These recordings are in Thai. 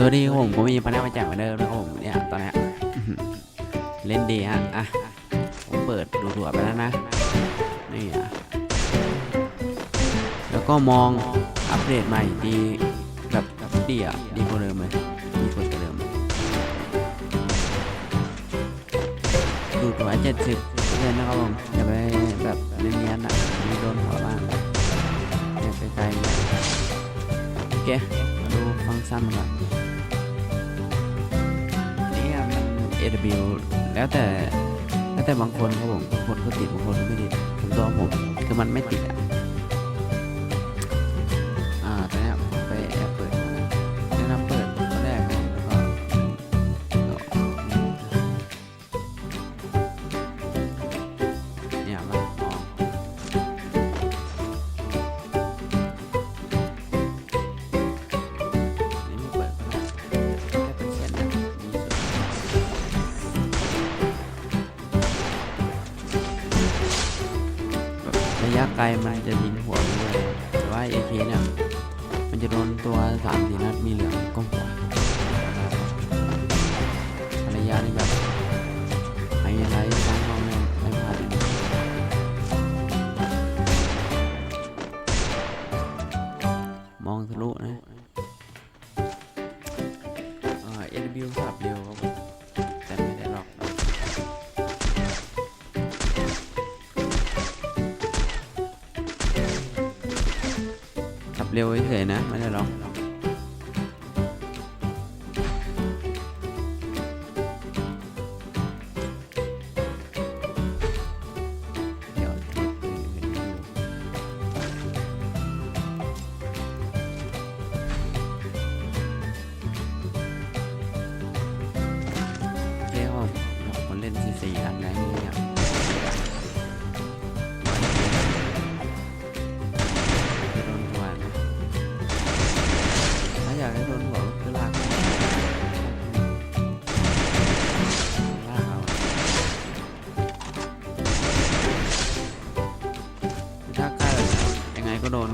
ดูดีครับผมก็มีพันมาจากเหมือนเดิมนะครับผมเนี่ยตอนนี้เล่นดีฮะอะผมเปิดดูถั่วไปแล้วนะนี่อะแล้วก็มองอัปเดตใหม่ดีแบบดีอะดีกว่าเดิมเลยดีกว่าเดิมดูถั่วเจ็ดสิบเปอร์เซ็นนะครับผมอย่าไปแบบเนียนๆอะมีโดนหัวบ้างเนี่ยไกลๆโอเคดูฟังก์ชันมันก่อน AW แล้วแต่แล้วแต่บางคนครับผมบางคนก็ติดบางคนก็ไม่ติดถึงตัวผมคือมันไม่ติดอะ ไกลมันจะยิงหัวมันเลยแต่ว่า AK เนี่ย มันจะโดนตัวสามสี่นัดมีเหลือง เร็วเฉยๆนะ ไม่ได้หรอก ก็โดน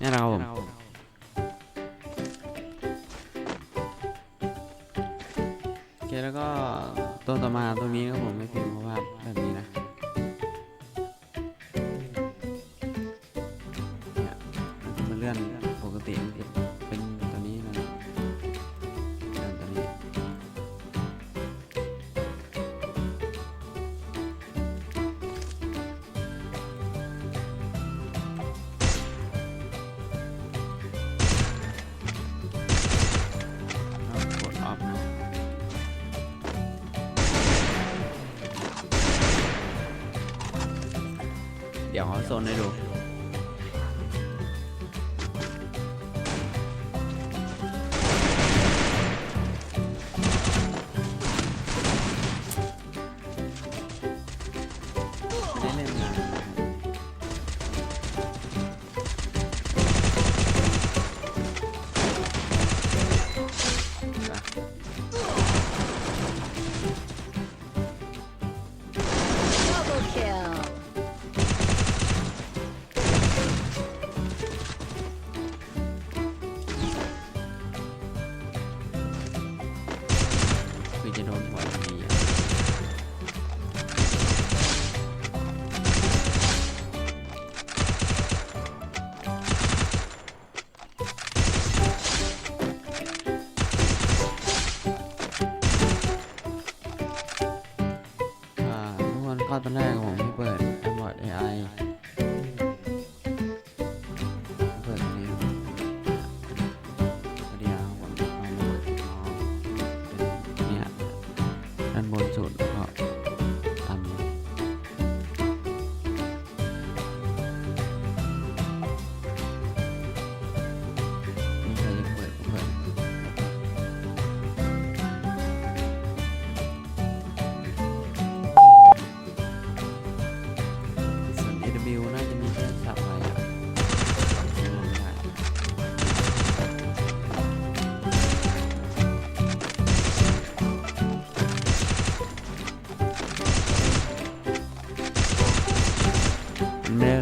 นี่ยนะครับผมโอเคแล้วก็ตัวต่อมาตัวนี้ครับผมไม่พิมพ์เพราะว่าแบบนี้นะเนี่ยมันเลื่อนปกติ โซนได้ดู เข้ตอนแรกขผมที่เปิด Android AI เปิดตัวนี้ตัวเดียวผมเอามาเปิดเนี่ยด้านบนสุด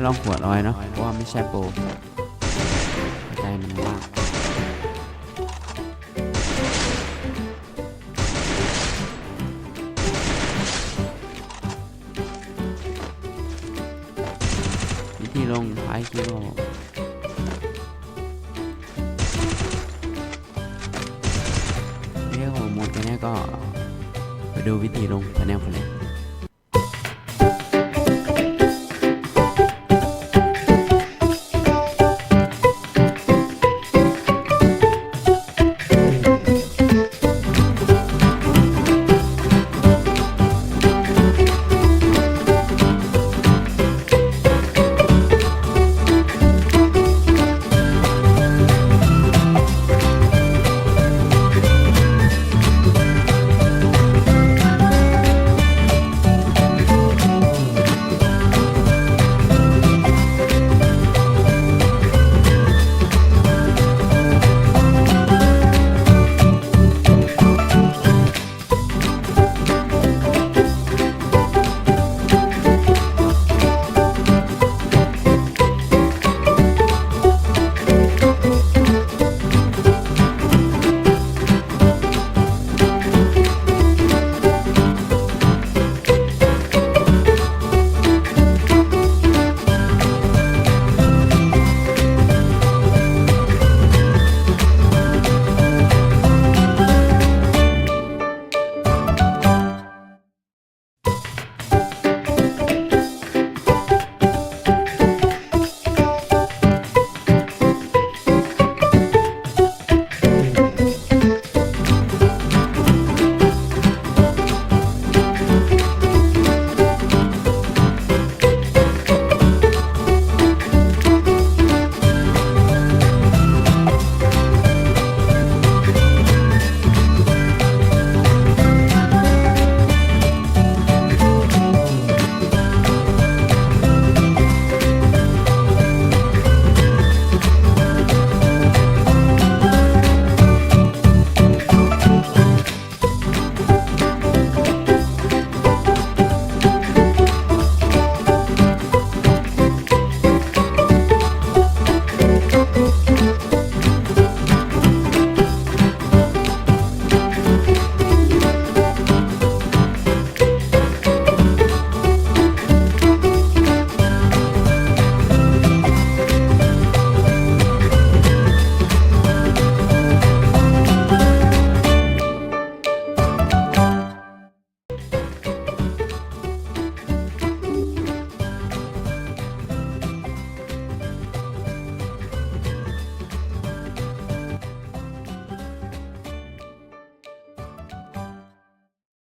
ต้องหัวร้อยเนาะเพราะว่าไม่ใช่โปรใจมันว่างวิธีลงท้ายคลิปครับผมนี่ครับผมหมดแค่นี้ก็ไปดูวิธีลงคะแนนผลเลย